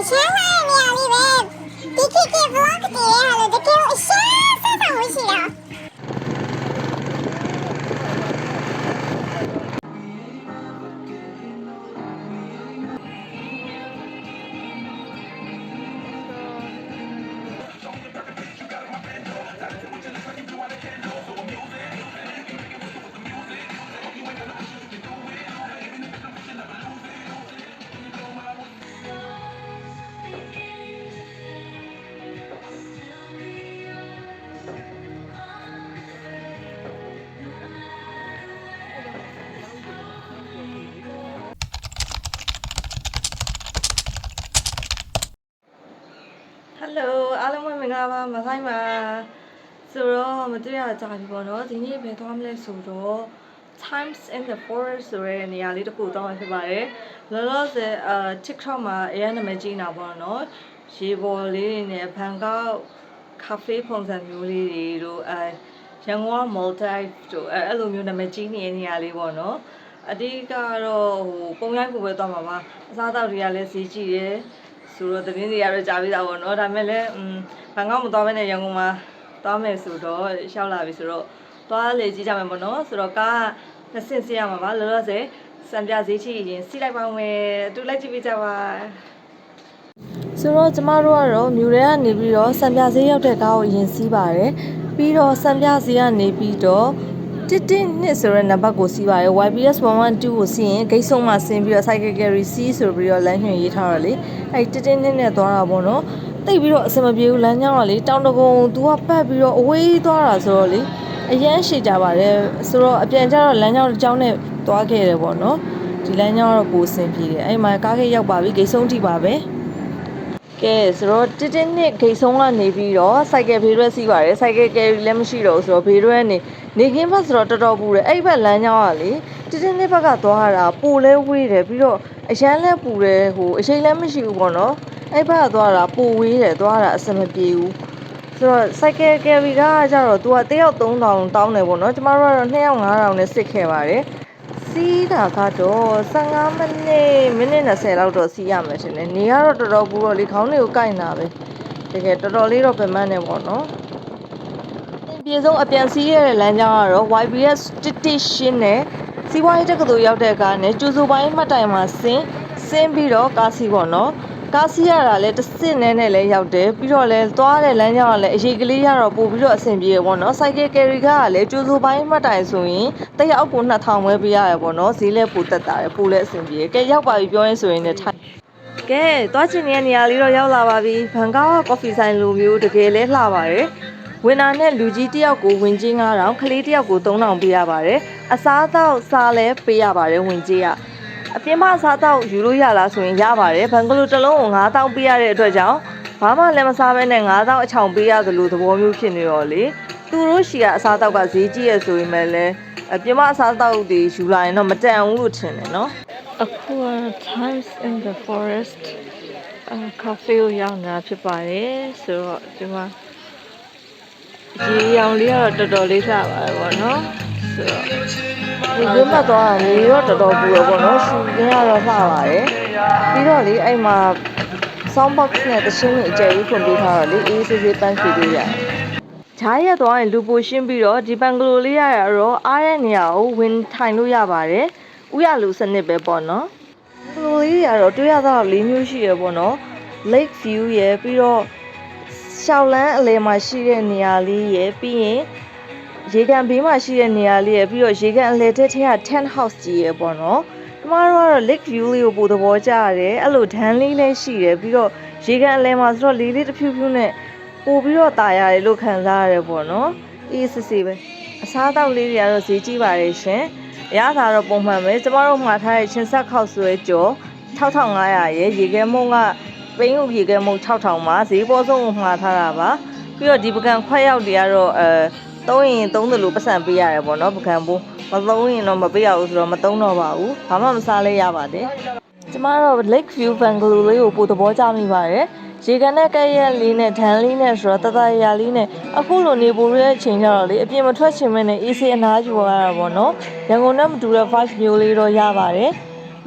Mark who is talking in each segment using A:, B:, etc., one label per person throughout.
A: အ
B: င်္ဂလာပါမဆိုင်ပါဆိုတော့မတွေ့ရကြပြီပေါ့နော်ဒီနေ့ဘယ်သွားမလဲဆိုတော့ Times in the Forest ဆိုတဲ့နေရာလေးတစ်ခုသွားမှာဖြစ်ပါတယ်လောလောဆယ်အာ TikTok မှာအရင်နာမည်ကြီးနေတာပေါ့နော်ရေပေါ်လေးတွေနဲ့ဘန်ကောက်ကာဖေးပုံစံမျိုးလေးတွေတို့အဲရန်ကုန်က multi တို့အဲအဲ့လိုမျိုးနာမည်ကြီးနေတဲ့နေရာလေးပေါ့နော်အဓိကကတော့ဟိုပုံရိုက်ကိုပဲသွားမှာပါအစားအသောက်တွေကလည်းဈေးကြီးတယ် ဆိုတော့သတင်းတွေကတော့ကြားပြီးသားပေါ့နော်ဒါပေမဲ့လည်းอืมဘန်ကောက်မသွားဘဲနဲ့ရန်ကုန်မှာသွားမယ်ဆိုတော့ရှောက်လာပြီဆိုတော့သွားလေကြည့်ကြမယ်ပေါ့နော်ဆိုတော့ကားနှစ်ဆင့်စီးရမှာပါလောလောဆယ်စံပြဈေးချီရင်စီးလိုက်ပါမယ်အတူလိုက်ကြည့်ပေးကြပါဆိုတော့ကျမတို့ကတော့မြူရဲကနေပြီးတော့စံပြဈေးရောက်တဲ့ကားကိုအရင်စီးပါတယ်ပြီးတော့စံပြဈေးကနေပြီးတော့ တစ်တစ်နှစ်ဆိုတဲ့နံပါတ်ကိုစီးပါတယ် YBS 112ကိုစီးရင်ဂိတ်ဆုံးမှာဆင်းပြီးတော့ cycle carry C ဆိုပြီးတော့လမ်းညွှန်ရေးထားတော့လေအဲ့တစ်တစ်နှစ်နဲ့သွားတာပေါ့နော်တိတ်ပြီးတော့အဆင်မပြေဘူးလမ်းကြောင်းကလေတောင်တကုံသူကပတ်ပြီးတော့အဝေးသွားတာဆိုတော့လေအရန်ရှိကြပါတယ်ဆိုတော့အပြန်ကျတော့လမ်းကြောင်းတစ်ကြောင်းနဲ့သွားခဲ့တယ်ပေါ့နော်ဒီလမ်းကြောင်းကတော့ကိုအဆင်ပြေတယ်အဲ့မှာကားခေတ်ရောက်ပါပြီဂိတ်ဆုံးထိပါပဲကဲဆိုတော့တစ်တစ်နှစ်ဂိတ်ဆုံးကနေပြီးတော့စိုက်ကယ်ဘေးရွက်စီးပါတယ်စိုက်ကယ်ကယ်ရီလည်းမရှိတော့ဘူးဆိုတော့ဘေးရွက်နေ နေကင်းဘက်ဆိုတော့တော်တော်ပူတယ်အဲ့ဘက်လမ်းကြောင်းကလေတစ်တစ်နှစ်ဘက်ကသွားရတာပိုလဲဝေးတယ်ပြီးတော့အရန်လဲပူတယ်ဟိုအချိန်လည်းမရှိဘူးပေါ့နော်အဲ့ဘက်ကသွားတာပိုဝေးတယ်သွားတာအဆင်မပြေဘူးဆိုတော့စိုက်ကယ်ကယ်ရီကကြတော့သူကတယောက်3000တောင်းတယ်ပေါ့နော်ကျမတို့ကတော့2ယောက်9000နဲ့စစ်ခဲ့ပါတယ်စီးတာကတော့15မိနစ်မိနစ်20လောက်တော့စီးရမှာရှင်လေနေကတော့တော်တော်ပူတော့လေခေါင်းတွေကိုကိုက်နေတာပဲတကယ်တော်တော်လေးတော့ပင်ပန်းနေပေါ့နော်အ ပြင်ဆုံးအပြန်စီးရတဲ့လမ်းကြောင်းကတော့ YBS 118နဲ့စီးပွားရေးတက္ကသိုလ်ရောက်တဲ့ကားနဲ့ကျူစုပိုင်းမှတ်တိုင်မှာဆင်းဆင်းပြီးတော့ကားစီးပေါ့နော်ကားစီးရတာလည်းတစ်စစ်နဲ့နဲ့လည်းရောက်တယ်ပြီးတော့လည်းသွားတဲ့လမ်းကြောင်းကလည်းအရေးကလေးရတော့ပို့ပြီးတော့အဆင်ပြေရပေါ့နော် cycle carry ကားကလည်းကျူစုပိုင်းမှတ်တိုင်ဆိုရင်တရက်အောက်ကို2000ပဲပေးရတယ်ပေါ့နော်ဈေးလည်းပိုတက်တာတယ်ပိုလည်းအဆင်ပြေကဲရောက်ပါပြီပြောရင်ဆိုရင်လည်းထိုင်ကဲသွားချင်တဲ့နေရာလေးတော့ရောက်လာပါပြီဘန်ကောက်ကကော်ဖီဆိုင်လိုမျိုးတကယ်လဲလှပါတယ် ဝင်နာနဲ့လူကြီးတစ်ယောက်ကိုဝင်ကြီး9000ခလေးတစ်ယောက်ကို3000ပေးရပါတယ်အစားအသောက်စားလဲပေးရပါတယ်ဝင်ကြီးကအပြင်မအစားအသောက်ယူလို့ရလားဆိုရင်ရပါတယ်ဘန်ကလိုတစ်လုံးကို9000ပေးရတဲ့အတွက်ကြောင့်ဘာမှလည်းမစားဘဲနဲ့9000အချောင်ပေးရသလိုသဘောမျိုးဖြစ်နေတော့လေသူတို့ရှီကအစားအသောက်ကဈေးကြီးရဆိုရင်လည်းအပြင်မအစားအသောက်တွေယူလာရင်တော့မတန်ဘူးလို့ထင်တယ်နော်အခုက Times in the Forest အကာဖေကိုရောက်နေတာဖြစ်ပါတယ်ဆိုတော့ဒီမှာ ရေရောင်လေးကတော့တော်တော်လေးလှပါတယ်ပေါ့နော်ဆိုတော့ဒီလိုမှသွားတာလေတော့တော်တော်ပူရပေါ့နော်ရှူခင်းကတော့လှပါတယ်ပြီးတော့လေအဲ့မှာ sound box နဲ့တခြင်းတွေအကျယ်ကြီးဖွင့်ပေးထားတော့လေအေးဆေးဆေးပန်းဖြေလို့ရတယ်ဂျားရက်သွားရင်လူပိုရှင်းပြီးတော့ဒီဘန်ဂလိုလေးရရတော့အားတဲ့နေရာကိုဝင်ထိုင်လို့ရပါတယ်ဥရလူစနစ်ပဲပေါ့နော်ဘန်ဂလိုလေးရတော့တွေ့ရတော့၄မျိုးရှိရပေါ့နော် lake view ရယ်ပြီးတော့ ရှောက်လန်းအလယ်မှာရှိတဲ့နေရာလေးရယ်ပြီးရင်ရေကန်ဘေးမှာရှိတဲ့နေရာလေးရယ်ပြီးတော့ရေကန်အလယ်တက်ထဲက10 house ကြီးရယ်ပေါ့နော်ကျမတို့ကတော့ lake view လေးကိုပိုသဘောကျရတယ်အဲ့လိုဒန်းလေးလည်းရှိတယ်ပြီးတော့ရေကန်အလယ်မှာဆိုတော့လေးလေးတစ်ဖြူဖြူနဲ့ပို့ပြီးတော့ตายရတယ်လို့ခံစားရတယ်ပေါ့နော်အေးစစ်စစ်ပဲအစားအသောက်လေးတွေကတော့ဈေးကြီးပါတယ်ရှင်အရသာတော့ပုံမှန်ပဲကျမတို့မှာထားတဲ့ချင်းဆက်ခောက်ဆွဲကြော်6500ရယ်ရေခဲမုံက ပိန်းဥရေခဲမုံ6000ပါဈေးပေါ်ဆုံးကိုမှာထားတာပါပြီးတော့ဒီပကံခွက်ရောက်တွေကတော့အဲသုံးရင်သုံးတယ်လို့ပတ်စံပေးရတယ်ပေါ့နော်ပကံပိုးမသုံးရင်တော့မပေးရဘူးဆိုတော့မသုံးတော့ပါဘူးဘာမှမစားလဲရပါတယ်ကျမတို့ Lake View Bungalow လေးကိုပိုသဘောကျမိပါတယ်ရေကန်နဲ့ကဲ့ရက်လေးနဲ့ဒန်လေးနဲ့ဆိုတော့တတရာလေးနဲ့အခုလိုနေပူရဲအချိန်ကျတော့လေအပြင်မထွက်ချင်မဲနဲ့ AC အနားယူရတာပေါ့နော်ရန်ကုန်နဲ့မတူတဲ့ vibe မျိုးလေးတော့ရပါတယ်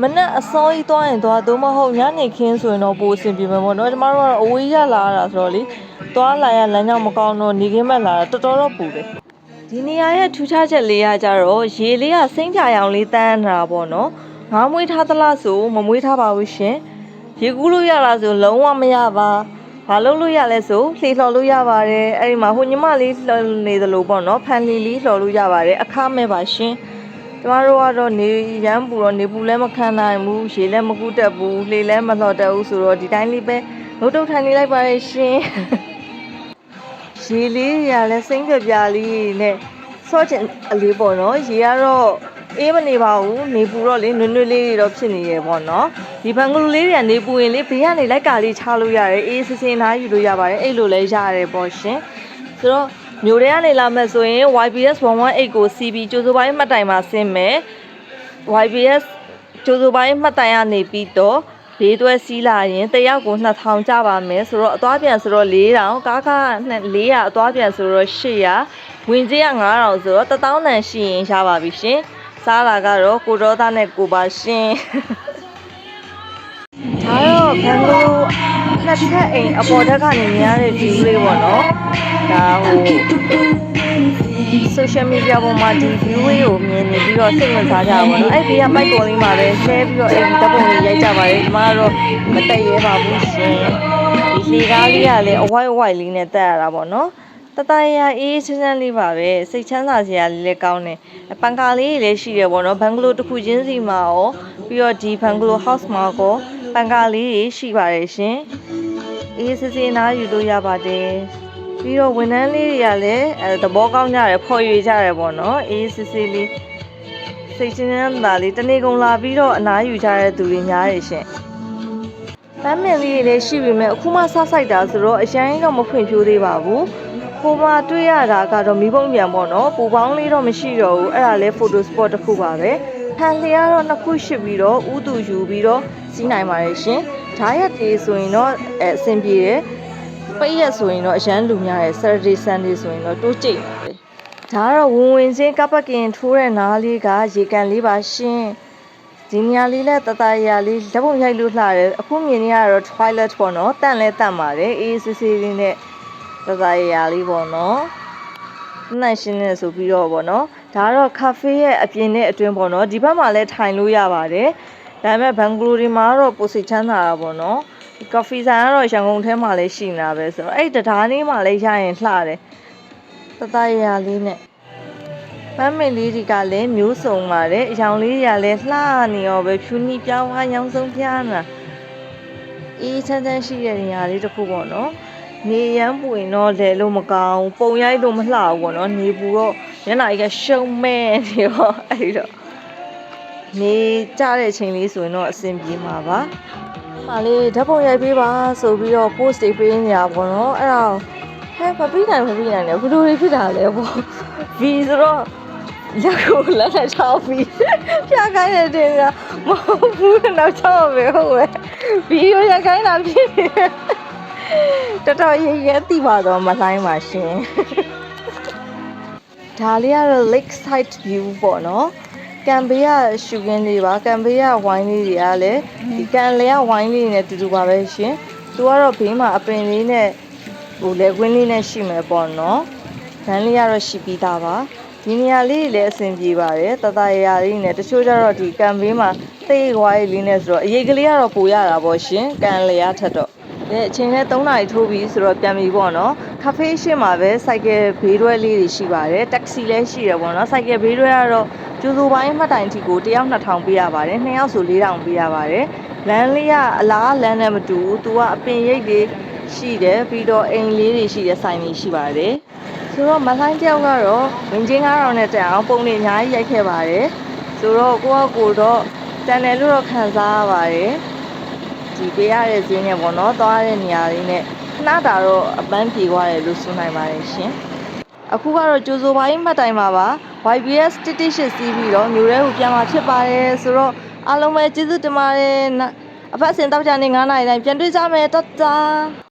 B: မနက်အစောကြီးသွားရင်သွားသို့မဟုတ်ညနေခင်းဆိုရင်တော့ပိုအဆင်ပြေမှာပေါ့နော်ကျမတို့ကတော့အဝေးရလာရတာဆိုတော့လေသွားလာရလမ်းကြောင်းမကောင်းတော့နေခင်းမဲ့လာတာတော်တော်တော့ပူတယ်ဒီနေရာရဲ့ထူးခြားချက်လေးကကြတော့ရေလေးကစိမ့်ပြရောင်လေးတန်းနေတာပေါ့နော်ငါးမွေးထားသလားဆိုမမွေးထားပါဘူးရှင်ရေကူးလို့ရလားဆိုလုံးဝမရပါဘာလို့လို့ရလဲဆိုလှေလှော်လို့ရပါတယ်အဲ့ဒီမှာဟိုညီမလေးလှော်နေသလိုပေါ့နော်ဖန်လီလေးလှော်လို့ရပါတယ်အခမဲ့ပါရှင် ကျမတို့ကတော့နေရမ်းပူတော့နေပူလည်းမခံနိုင်ဘူးရေလည်းမကူးတက်ဘူးလှေလည်းမလှော်တက်ဘူးဆိုတော့ဒီတိုင်းလေးပဲငုတ်တုတ်ထိုင်နေလိုက်ပါရဲ့ရှင်ရေလေးရလည်းစိမ့်ပြပြလေးနဲ့ဆော့ချင်အလေးပေါ့နော်ရေကတော့အေးမနေပါဘူးနေပူတော့လေနွေ့နွေ့လေးတွေတော့ဖြစ်နေရပေါ့နော်ဒီဘန်ဂလူလေးတွေကနေပူရင်လေဘေးကနေလိုက်ကာလေးချလို့ရတယ်အေးစစ်စင်သားယူလို့ရပါတယ်အဲ့လိုလည်းရတယ်ပေါ့ရှင်ဆိုတော့ မျိုးတွေကနေလာမဲ့ဆိုရင် YBS 118ကို CB ကျိုးစိုးပိုင်းမှတ်တိုင်မှာဆင်းမယ် YBS ကျိုးစိုးပိုင်းမှတ်တိုင်ကနေပြီးတော့ဘေးတွဲစီးလာရင်တယောက်ကို2000ကျပါမယ်ဆိုတော့အသွားပြန်ဆိုတော့4000ကားကား400အသွားပြန်ဆိုတော့800ဝင်ကြေးက9000ဆိုတော့1000တန်ရှိရင်ရပါပြီရှင်စားလာကတော့ကိုဒေါသနဲ့ကိုပါရှင်ဒါတော့ဘန်လို နှစ်ထပ်အိမ်အပေါ်တက်ကနေမြင်ရတဲ့ view လေးပေါ့နော်ဒါဟို social media ပေါ်မှာဒီ view လေးကိုမြင်နေပြီးတော့စိတ်ဝင်စားကြပါဘောနော်အဲ့ဒီက mic ပေါ်လေးမှာပဲ share ပြီးတော့အဲ့ဒီဓာတ်ပုံလေးရိုက်ကြပါတယ်ဒီမှာကတော့မတက်ရဲပါဘူးရှင်ဒီလေကားလေးကလည်းအဝိုက်အဝိုက်လေးနဲ့တက်ရတာပေါ့နော်တတရရအေးချမ်းချမ်းလေးပါပဲစိတ်ချမ်းသာစရာလေးလည်းကောင်းတယ်အပန်ကာလေးတွေလည်းရှိတယ်ပေါ့နော်ဘန်ဂလိုတစ်ခုချင်းစီမှာရောပြီးတော့ဒီဘန်ဂလို house မှာကော ပန်ကာလေးတွေရှိပါတယ်ရှင်အေးစစ်စစ်နားယူလို့ရပါတယ်ပြီးတော့ဝန်ထမ်းလေးတွေကလည်းအဲသဘောကောင်းကြတယ်ဖော်ရွေကြတယ်ပေါ့နော်အေးစစ်စစ်လေးစိတ်ချမ်းချမ်းသာလေးတနေ့ကုန်လာပြီးတော့အနားယူကြတဲ့သူတွေများတယ်ရှင်ပန်းမင်လေးတွေလည်းရှိပြီမဲ့အခုမှဆဆိုင်တာဆိုတော့အရင်တော့မဖွင့်ဖြိုးသေးပါဘူး။ဟိုမှာတွေ့ရတာကတော့မိဘုံမြန်ပေါ့နော်။ပူပေါင်းလေးတော့မရှိတော့ဘူး။အဲ့ဒါလည်း photo spot တစ်ခုပါပဲ။ဟန်လျာကတော့နှစ်ခုရှိပြီးတော့ဥတူယူပြီးတော့ စီးနိုင်ပါတယ်ရှင်။ဓာတ်ရက်တွေဆိုရင်တော့အဲအဆင်ပြေတယ်။ပိတ်ရက်ဆိုရင်တော့အရန်လူများတယ် Saturday Sunday ဆိုရင်တော့တိုးကျိတ်တယ်။ဒါကတော့ဝင်ဝင်ချင်းကပ်ပကင်ထိုးတဲ့နားလေးကရေကန်လေးပါရှင်။ဒီနေရာလေးနဲ့တတရာလေးလက်ပုံရိုက်လို့လှတယ်အခုမြင်နေရတော့ toilet ပေါ့နော်တန့်လဲတန့်ပါတယ်အေးစစ်စစ်လေးနဲ့တတရာလေးပေါ့နော်နှိုင်ရှင်းနေဆိုပြီးတော့ပေါ့နော်ဒါကတော့ cafe ရဲ့အပြင်နဲ့အတွင်းပေါ့နော်ဒီဘက်မှာလည်းထိုင်လို့ရပါတယ် ဒါပေမဲ့ဘန်ဂလိုဒီမှာကတော့ပိုစိတ်ချမ်းသာတာပေါ့နော်ဒီ coffee ဆိုင်ကတော့ရန်ကုန်ထဲမှာလည်းရှိနေတာပဲဆိုတော့အဲ့ဒီတရားလေးမှာလည်းရရင်လှတယ်တတရာလေးနဲ့ပန်းမင်လေးတွေကလည်းမျိုးစုံပါတယ်အယောင်လေးတွေကလည်းလှနေရောပဲဖြူနီပြောင်းဝါရောင်စုံပြားနာအေးချမ်းချမ်းရှိတဲ့နေရာလေးတစ်ခုပေါ့နော်နေရမ်းပူရင်တော့လဲလို့မကောင်းပုံရိုက်လို့မလှဘူးပေါ့နော်နေပူတော့မျက်နှာကြီးကရှုံမဲ့နေရောအဲ့တော့ နေကြတဲ့အချိန်လေးဆိုရင်တော့အဆင်ပြေမှာပါ။ဟာလေဓာတ်ပုံရိုက်ပေးပါဆိုပြီးတော့ post တွေပေးနေတာပေါ့နော်အဲ့ဒါဟဲ့မပြီးနိုင်မပြီးနိုင်တယ်ဘယ်လိုတွေဖြစ်တာလဲပေါ့ V ဆိုတော့လက်ကိုလက်နဲ့ချောင်းပြီးပြခိုင်းတဲ့တင်ကမဟုတ်ဘူးတော့ချောင်းပဲဟုတ်ပဲဗီဒီယိုရခိုင်းတာဖြစ်နေတယ်တော်တော်ရရဲတိပါတော့မလိုင်းပါရှင်ဒါလေးကတော့ lake side view ပေါ့နော် ကံဘေးကရှူခင်းလေးပါကံဘေးကဝိုင်းလေးတွေကလည်းဒီကံလေကဝိုင်းလေးနဲ့တူတူပါပဲရှင်သူကတော့ဘေးမှာအပင်လေးနဲ့ဟိုလေကွင်းလေးနဲ့ရှိမယ်ပေါ့နော်လမ်းလေးကတော့ရှိပြီးသားပါဒီနေရာလေးတွေလည်းအဆင်ပြေပါတယ်တတရရာလေးနဲ့တချို့ကျတော့ဒီကံဘေးမှာသိတ်ဝါးရေးလေးနဲ့ဆိုတော့အရေးကလေးကတော့ပိုရတာပေါ့ရှင်ကံလျာထက်တော့အဲအချိန်နဲ့3နာရီထိုးပြီးဆိုတော့ပြန်ပြီပေါ့နော် ကာဖေးရှင်းမှာပဲစိုက်ကယ်ဘေးတွဲလေးတွေရှိပါတယ်တက္ကစီလည်းရှိတယ်ပေါ့နော်စိုက်ကယ်ဘေးတွဲကတော့ကျူစုပိုင်းမှတ်တိုင်အထိကိုတယောက်2000ပေးရပါတယ်နှစ်ယောက်ဆို4000ပေးရပါတယ်လမ်းလေးကအလားလမ်းနဲ့မတူဘူးသူကအပင်ရိပ်တွေရှိတယ်ပြီးတော့အိမ်လေးတွေရှိတဲ့ဆိုင်တွေရှိပါတယ်ဆိုတော့မလှိုင်းတယောက်ကတော့ဝင်ချင်း9000နဲ့တက်အောင်ပုံတွေအများကြီးရိုက်ခဲ့ပါတယ်ဆိုတော့ကိုကကိုတော့တန်တယ်လို့တော့ခံစားရပါတယ်ဒီပေးရတဲ့ဈေးနဲ့ပေါ့နော်သွားတဲ့နေရာလေးနဲ့ ခဏတာတော့အပန်းပြေသွားတယ်လို့ဆိုနိုင်ပါတယ်ရှင်အခုကတော့ကြိုးစိုးပိုင်းမှတ်တိုင်မှာပါ YBS 118စီးပြီးတော့မျိုးရဲကိုပြန်มาဖြစ်ပါတယ်ဆိုတော့အားလုံးပဲကျေးဇူးတင်ပါတယ်နအဖက်စင်တောက်ကြနေ9နာရီတိုင်းပြန်တွေ့ကြမယ်တတ်တာ